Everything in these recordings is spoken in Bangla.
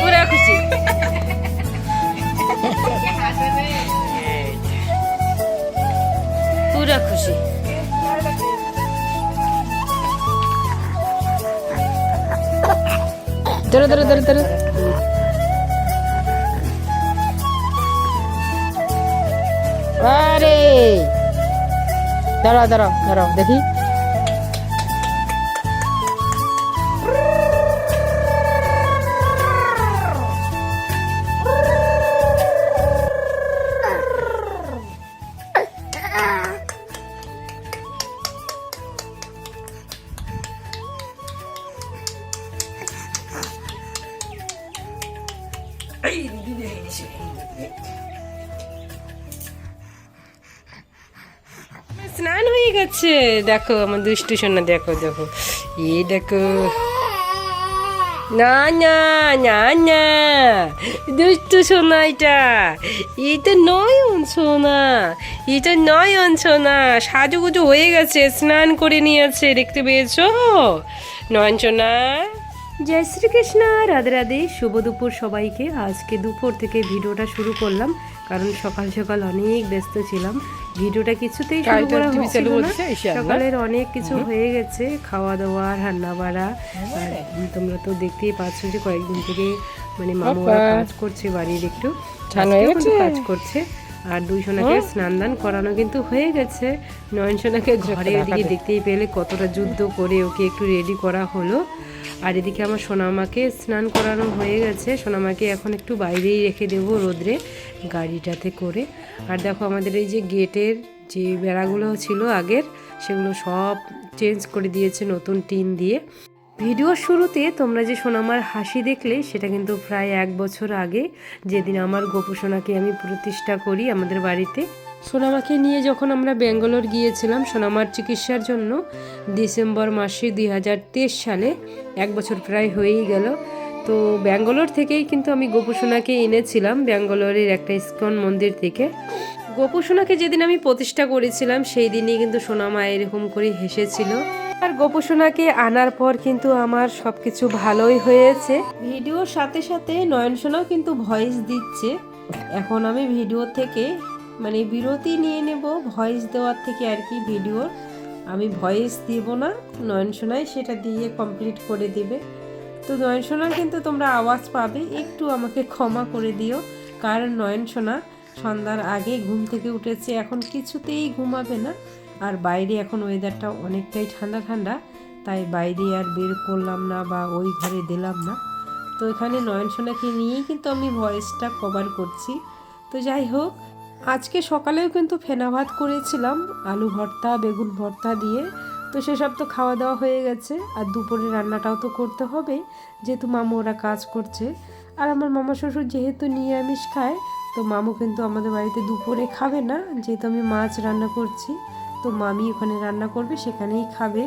পুরা খুশি। পুরা খুশি। ধরো ধরো ধরো ধরো। আরে। দাঁড়াও দাঁড়াও দাঁড়াও দেখি। স্নান হয়ে গেছে। দেখো আমার দুষ্টু সোনা, দেখো দেখো। এ দেখো। না না না না। দুষ্টু সোনা এটা। এটা নয়ন সোনা। এটা নয়ন সোনা। সাজুগুজু হয়ে গেছে, স্নান করে নিয়েছে, দেখতে পেয়েছ? নয়ন সোনা। জয় শ্রীকৃষ্ণ, রাধে রাধে। শুভ দুপুর সবাইকে। আজকে দুপুর থেকে ভিডিওটা শুরু করলাম। কারণ সকাল সকাল অনেক ব্যস্ত ছিলাম। ভিডিওটা কিছুতেই শুরু করা হচ্ছিল না। সকালের অনেক কিছু হয়ে গেছে খাওয়া দাওয়া রান্না বাড়া আর তোমরা তো দেখতেই পাচ্ছ যে কয়েকদিন থেকে মানে মামুরা কাজ করছে বাড়ির একটু। কাজ করছে। আর দুই সোনাকে স্নান দান করানো কিন্তু হয়ে গেছে। নয়ন সোনাকে ঘরে ওদিকে দেখতেই পেলে কতটা যুদ্ধ করে ওকে একটু রেডি করা হলো। আর এদিকে আমার সোনামাকে স্নান করানো হয়ে গেছে। সোনামাকে এখন একটু বাইরেই রেখে দেবো রোদ্রে গাড়িটাতে করে। আর দেখো আমাদের এই যে গেটের যে বেড়াগুলো ছিল আগের সেগুলো সব চেঞ্জ করে দিয়েছে নতুন টিন দিয়ে। ভিডিওর শুরুতে তোমরা যে সোনামার হাসি দেখলে, সেটা কিন্তু প্রায় এক বছর আগে, যেদিন আমার গোপুসোনাকে আমি প্রতিষ্ঠা করি আমাদের বাড়িতে। সোনামাকে নিয়ে যখন আমরা ব্যাঙ্গালোর গিয়েছিলাম, সোনামার চিকিৎসার জন্য ডিসেম্বর মাসে দুই হাজার তেইশ সালে, এক বছর প্রায় হয়েই গেল। তো ব্যাঙ্গালোর থেকেই কিন্তু আমি গোপুসোনাকে এনেছিলাম, ব্যাঙ্গালোরের একটা ইস্কন মন্দির থেকে। গোপুসোনাকে যেদিন আমি প্রতিষ্ঠা করেছিলাম, সেই দিনই কিন্তু সোনামা এরকম করে হেসেছিল। আর গোপুসোনাকে আনার পর কিন্তু আমার সব কিছু ভালোই হয়েছে। ভিডিওর সাথে সাথে নয়ন সোনাও কিন্তু ভয়েস দিচ্ছে। এখন আমি ভিডিও থেকে মানে বিরতি নিয়ে নেব, ভয়েস দেওয়ার থেকে আর কি ভিডিওর। আমি ভয়েস দিব না, নয়ন সোনাই সেটা দিয়ে কমপ্লিট করে দেবে। তো নয়ন সোনার কিন্তু তোমরা আওয়াজ পাবে, একটু আমাকে ক্ষমা করে দিও। কারণ নয়ন সোনা সন্ধ্যার আগে ঘুম থেকে উঠেছে, এখন কিছুতেই ঘুমাবে না। আর বাইরে এখন ওয়েদারটা অনেকটাই ঠান্ডা ঠান্ডা, তাই বাইরে আর বের করলাম না বা ওই ঘরে দিলাম না। তো এখানে নয়ন সোনাকে নিয়েই কিন্তু আমি ভয়েসটা কভার করছি। তো যাই হোক, আজকে সকালেও কিন্তু ফেনা ভাত করেছিলাম, আলু ভর্তা, বেগুন ভর্তা দিয়ে। তো সেসব তো খাওয়া দাওয়া হয়ে গেছে, আর দুপুরে রান্নাটাও তো করতে হবে, যেহেতু মামু ওরা কাজ করছে। আর আমার মামা শ্বশুর যেহেতু নিরামিষ খায় তো মামু কিন্তু আমাদের বাড়িতে দুপুরে খাবে না, যেহেতু আমি মাছ রান্না করছি, তো মামি ওখানে রান্না করবে, সেখানেই খাবে।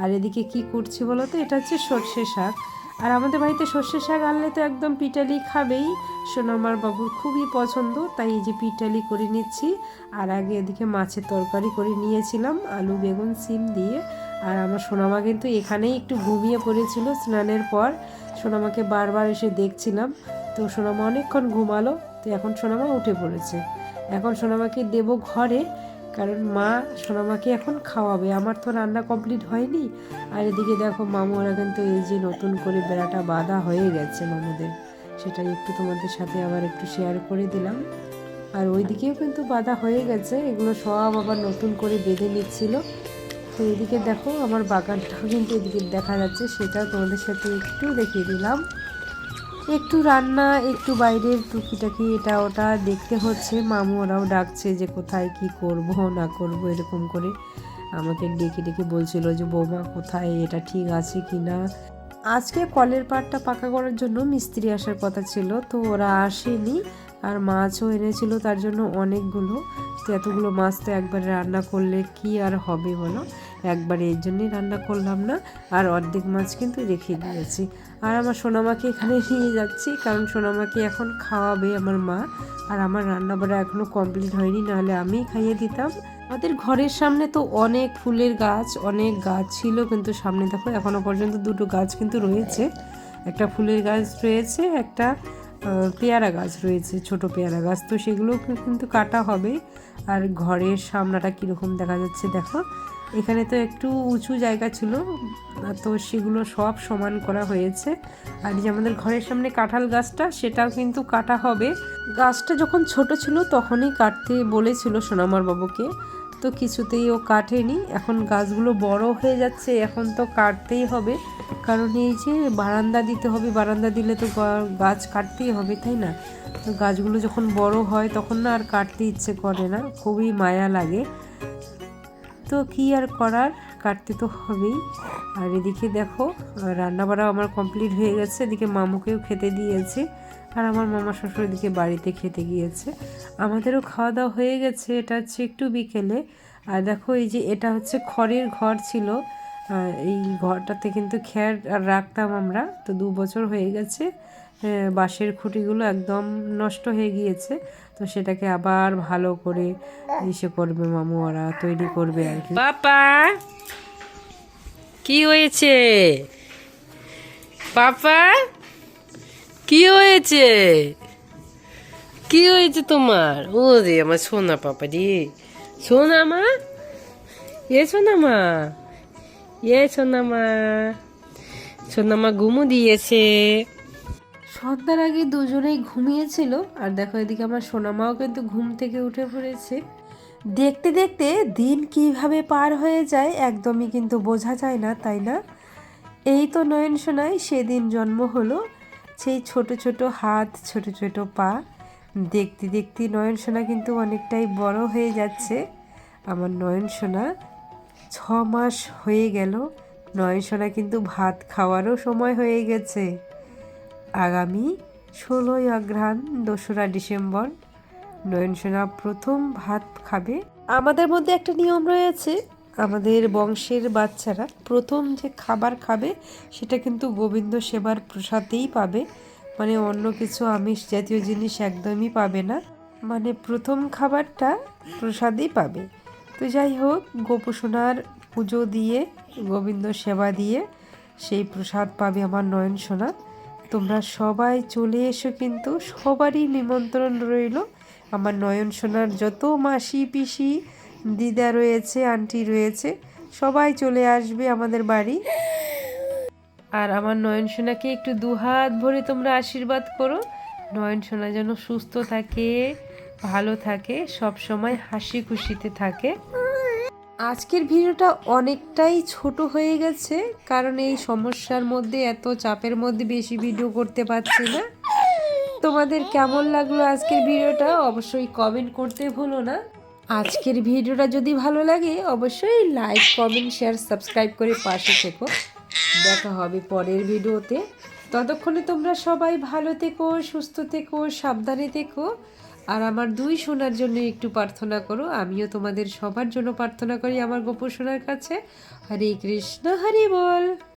আর এদিকে কি করছি বলো তো? এটা হচ্ছে সর্ষে শাক। আর আমাদের বাড়িতে সর্ষে শাক আনলে তো একদম পিটালি খাবেই। সোনামার বাবুর খুবই পছন্দ, তাই এই যে পিটালি করে নিচ্ছি। আর আগে এদিকে মাছের তরকারি করে নিয়েছিলাম, আলু, বেগুন, সিম দিয়ে। আর আমার সোনামা কিন্তু এখানেই একটু ঘুমিয়ে পড়েছিল স্নানের পর। সোনামাকে বারবার এসে দেখছিলাম। তো সোনামা অনেকক্ষণ ঘুমালো। তো এখন সোনামা উঠে পড়েছে। এখন সোনামাকে দেবো ঘরে, কারণ মা সোনামাকে এখন খাওয়াবে। আমার তো রান্না কমপ্লিট হয়নি। আর এদিকে দেখো মামুরা কিন্তু এই যে নতুন করে বেড়াটা বাঁধা হয়ে গেছে মামুদের। সেটাই একটু তোমাদের সাথে আবার একটু শেয়ার করে দিলাম। আর ওইদিকেও কিন্তু বাঁধা হয়ে গেছে। এগুলো সব আবার নতুন করে বেঁধে নিচ্ছিল। তো এদিকে দেখো আমার বাগানটাও কিন্তু এদিকে দেখা যাচ্ছে। সেটাও তোমাদের সাথে একটু দেখিয়ে দিলাম। একটু রান্না, একটু বাইরের টুকিটাকি, এটা ওটা দেখতে হচ্ছে। মামু ওরাও ডাকছে যে কোথায় কি করব, না করব, এরকম করে। আমাকে ডেকে ডেকে বলছিল যে, বৌমা, কোথায়? এটা ঠিক আছে কি না? আজকে কলের পাড়টা পাকা করার জন্য মিস্ত্রি আসার কথা ছিল, তো ওরা আসেনি। আর মাছও এনেছিল, তার জন্য অনেকগুলো। তো এতগুলো মাছ তো একবারে রান্না করলে কি আর হবে বলো? একবারে এর জন্যই রান্না করলাম না, আর অর্ধেক মাছ কিন্তু রেখে দিয়েছি। আর আমার সোনামাকে এখানে নিয়ে যাচ্ছি, কারণ সোনামাকে এখন খাওয়াবে আমার মা, আর আমার রান্না বাড়া এখনও কমপ্লিট হয়নি, নাহলে আমি খাইয়ে দিতাম। আমাদের ঘরের সামনে তো অনেক ফুলের গাছ, অনেক গাছ ছিল, কিন্তু সামনে দেখো এখনও পর্যন্ত দুটো গাছ কিন্তু রয়েছে। একটা ফুলের গাছ রয়েছে, একটা পেয়ারা গাছ রয়েছে, ছোট পেয়ারা গাছ, তো সেগুলো কিন্তু কাটা হবে। আর ঘরের সামনাটা কীরকম দেখা যাচ্ছে, দেখো। এখানে তো একটু উঁচু জায়গা ছিল, তো সেগুলো সব সমান করা হয়েছে। আর যে আমাদের ঘরের সামনে কাঁঠাল গাছটা, সেটাও কিন্তু কাটা হবে। গাছটা যখন ছোট ছিল তখনই কাটতে বলেছিল সোনামার বাবুকে, তো কিছুতেই ও কাটেনি। এখন গাছগুলো বড় হয়ে যাচ্ছে, এখন তো কাটতেই হবে। কারণ এই যে বারান্দা দিতে হবে, বারান্দা দিলে তো গাছ কাটতেই হবে, তাই না? তো গাছগুলো যখন বড় হয় তখন না আর কাটতে ইচ্ছে করে না, খুবই মায়া লাগে। তো কি আর করার? কাটতে তো হবেই। আর এদিকে দেখো রান্না বাড়া আমার কমপ্লিট হয়ে গেছে। এদিকে মামুকেও খেতে দিয়েছে। আর আমার মামা শ্বশুর এদিকে বাড়িতে খেতে গিয়েছে। আমাদেরও খাওয়া দাওয়া হয়ে গেছে। এটা হচ্ছে একটু বিকেলে। আর দেখো, এই যে এটা হচ্ছে খড়ের ঘর ছিল। এই ঘরটাতে কিন্তু খ্যার আর রাখতাম আমরা। তো দু বছর হয়ে গেছে। বাঁশের খুঁটিগুলো একদম নষ্ট হয়ে গিয়েছে, তো সেটাকে আবার ভালো করে ইসে করবে মামু, ওরা তৈরি করবে আর কি। পাপা কি হয়েছে? পাপা কি হয়েছে? কি হয়েছে তোমার? ও রে, আমার সোনা পাপা রে। সোনা মা? এ সোনা মা? এ সোনা মা? সোনা মা ঘুমু দিয়েছে। সন্ধ্যার আগে দুজনেই ঘুমিয়েছিল। আর দেখো এদিকে আমার সোনামাও কিন্তু ঘুম থেকে উঠে পড়েছে। দেখতে দেখতে দিন কীভাবে পার হয়ে যায় একদমই কিন্তু বোঝা যায় না, তাই না? এই তো নয়ন সোনায় সেদিন জন্ম হলো। সেই ছোট ছোট হাত, ছোট ছোট পা। দেখতে দেখতে নয়ন সোনা কিন্তু অনেকটাই বড় হয়ে যাচ্ছে। আমার নয়ন সোনা, ছ মাস হয়ে গেল। নয়ন সোনা কিন্তু ভাত খাওয়ারও সময় হয়ে গেছে। আগামী ষোলোই অঘ্রাণ দোসরা ডিসেম্বর নয়নসেনা প্রথম ভাত খাবে। আমাদের মধ্যে একটা নিয়ম রয়েছে, আমাদের বংশের বাচ্চারা প্রথম যে খাবার খাবে সেটা কিন্তু গোবিন্দ সেবার প্রসাদেই পাবে। মানে অন্য কিছু আমিষ জাতীয় জিনিস একদমই পাবে না। মানে প্রথম খাবারটা প্রসাদেই পাবে। তো যাই হোক, গোপসোনার পুজো দিয়ে, গোবিন্দ সেবা দিয়ে সেই প্রসাদ পাবে আমার নয়ন সোনা। তোমরা সবাই চলে এসো কিন্তু সবারই নিমন্ত্রণ রইল। আমার নয়ন সোনার যত মাসি পিসি, দিদা রয়েছে, আন্টি রয়েছে, সবাই চলে আসবে আমাদের বাড়ি। আর আমার নয়ন সোনাকে একটু দুহাত ভরে তোমরা আশীর্বাদ করো। নয়ন সোনা যেন সুস্থ থাকে, ভালো থাকে সব সময় হাসি খুশিতে থাকে। আজকের ভিডিওটা অনেকটাই ছোট হয়ে গেছে, কারণ এই সমস্যার মধ্যে এত চাপের মধ্যে বেশি ভিডিও করতে পারছি না। তোমাদের কেমন লাগল আজকের ভিডিওটা অবশ্যই কমেন্ট করতে ভুলো না। আজকের ভিডিওটা যদি ভালো লাগে, অবশ্যই লাইক কমেন্ট শেয়ার সাবস্ক্রাইব করে পাশে থেকো। দেখা হবে পরের ভিডিওতে। ততক্ষণে তোমরা সবাই ভালো থেকো, সুস্থ থেকো, সাবধানে থেকো। আর আমার দুই সোনার জন্য একটু প্রার্থনা করো। আমিও তোমাদের সবার জন্য প্রার্থনা করি আমার গোপ সোনার কাছে। হরে কৃষ্ণ, হরে বল।